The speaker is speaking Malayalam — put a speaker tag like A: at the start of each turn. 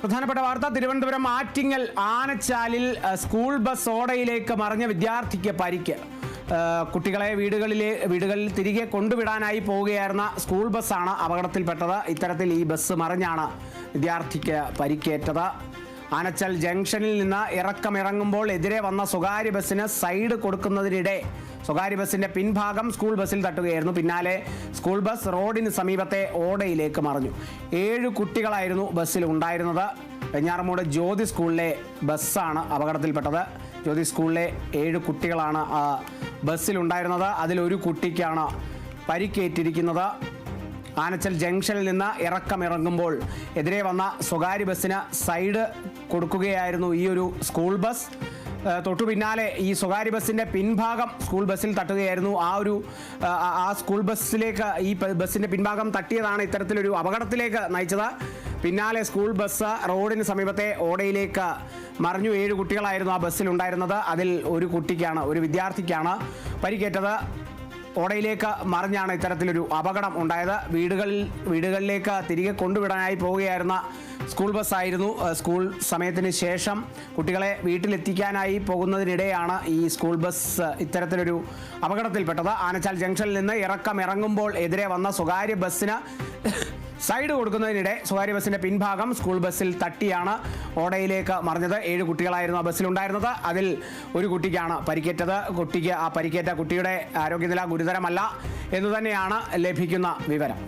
A: പ്രധാനപ്പെട്ട വാർത്ത തിരുവനന്തപുരം ആറ്റിങ്ങൽ ആനച്ചാലിൽ സ്കൂൾ ബസ് ഓടയിലേക്ക് മറിഞ്ഞ വിദ്യാർത്ഥിക്ക് പരിക്ക്. കുട്ടികളെ വീടുകളിലെ വീടുകളിൽ തിരികെ കൊണ്ടുവിടാനായി പോവുകയായിരുന്ന സ്കൂൾ ബസ്സാണ് അപകടത്തിൽപ്പെട്ടത്. ഇത്തരത്തിൽ ഈ ബസ് മറിഞ്ഞാണ് വിദ്യാർത്ഥിക്ക് പരിക്കേറ്റത്. ആനച്ചാൽ ജംഗ്ഷനിൽ നിന്ന് ഇറക്കമിറങ്ങുമ്പോൾ എതിരെ വന്ന സ്വകാര്യ ബസ്സിന് സൈഡ് കൊടുക്കുന്നതിനിടെ സ്വകാര്യ ബസ്സിന്റെ പിൻഭാഗം സ്കൂൾ ബസ്സിൽ തട്ടുകയായിരുന്നു. പിന്നാലെ സ്കൂൾ ബസ് റോഡിന് സമീപത്തെ ഓടയിലേക്ക് മറിഞ്ഞു. ഏഴ് കുട്ടികളായിരുന്നു ബസ്സിൽ ഉണ്ടായിരുന്നത്. വെഞ്ഞാറമൂട് ജ്യോതി സ്കൂളിലെ ബസ്സാണ് അപകടത്തിൽപ്പെട്ടത്. ജ്യോതി സ്കൂളിലെ ഏഴ് കുട്ടികളാണ് ബസ്സിലുണ്ടായിരുന്നത്. അതിലൊരു കുട്ടിക്കാണ് പരിക്കേറ്റിരിക്കുന്നത്. ആനച്ചൽ ജംഗ്ഷനിൽ നിന്ന് ഇറക്കമിറങ്ങുമ്പോൾ എതിരെ വന്ന സ്വകാര്യ ബസ്സിന് സൈഡ് കൊടുക്കുകയായിരുന്നു ഈ ഒരു സ്കൂൾ ബസ്. തൊട്ടു പിന്നാലെ ഈ സ്വകാര്യ ബസ്സിന്റെ പിൻഭാഗം സ്കൂൾ ബസ്സിൽ തട്ടുകയായിരുന്നു. ആ ഒരു ആ, സ്കൂൾ ബസ്സിലേക്ക് ഈ ബസ്സിന്റെ പിൻഭാഗം തട്ടിയതാണ് ഇത്തരത്തിലൊരു അപകടത്തിലേക്ക് നയിച്ചത്. പിന്നാലെ സ്കൂൾ ബസ് റോഡിന് സമീപത്തെ ഓടയിലേക്ക് മറിഞ്ഞു ഏഴ് കുട്ടികളായിരുന്നു ആ ബസ്സിൽ ഉണ്ടായിരുന്നത് അതിൽ ഒരു കുട്ടിക്കാണ് ഒരു വിദ്യാർത്ഥിക്കാണ് പരിക്കേറ്റത്. ഓടയിലേക്ക് മറിഞ്ഞാണ് ഇത്തരത്തിലൊരു അപകടം ഉണ്ടായത്. വീടുകളിൽ വീടുകളിലേക്ക് തിരികെ കൊണ്ടുവിടാനായി പോവുകയായിരുന്ന സ്കൂൾ ബസ്സായിരുന്നു. സ്കൂൾ സമയത്തിന് ശേഷം കുട്ടികളെ വീട്ടിലെത്തിക്കാനായി പോകുന്നതിനിടെയാണ് ഈ സ്കൂൾ ബസ് ഇത്തരത്തിലൊരു അപകടത്തിൽപ്പെട്ടത്. ആനച്ചാൽ ജംഗ്ഷനിൽ നിന്ന് ഇറക്കം ഇറങ്ങുമ്പോൾ എതിരെ വന്ന സ്വകാര്യ ബസ്സിന് സൈഡ് കൊടുക്കുന്നതിനിടെ സ്വകാര്യ ബസ്സിന്റെ പിൻഭാഗം സ്കൂൾ ബസ്സിൽ തട്ടിയാണ് ഓടയിലേക്ക് മറിഞ്ഞത്. ഏഴ് കുട്ടികളായിരുന്നു ആ ബസ്സിലുണ്ടായിരുന്നത്. അതിൽ ഒരു കുട്ടിക്കാണ് പരിക്കേറ്റത്. കുട്ടിക്ക് ആ പരിക്കേറ്റ കുട്ടിയുടെ ആരോഗ്യനില ഗുരുതരമല്ല എന്ന് തന്നെയാണ് ലഭിക്കുന്ന വിവരം.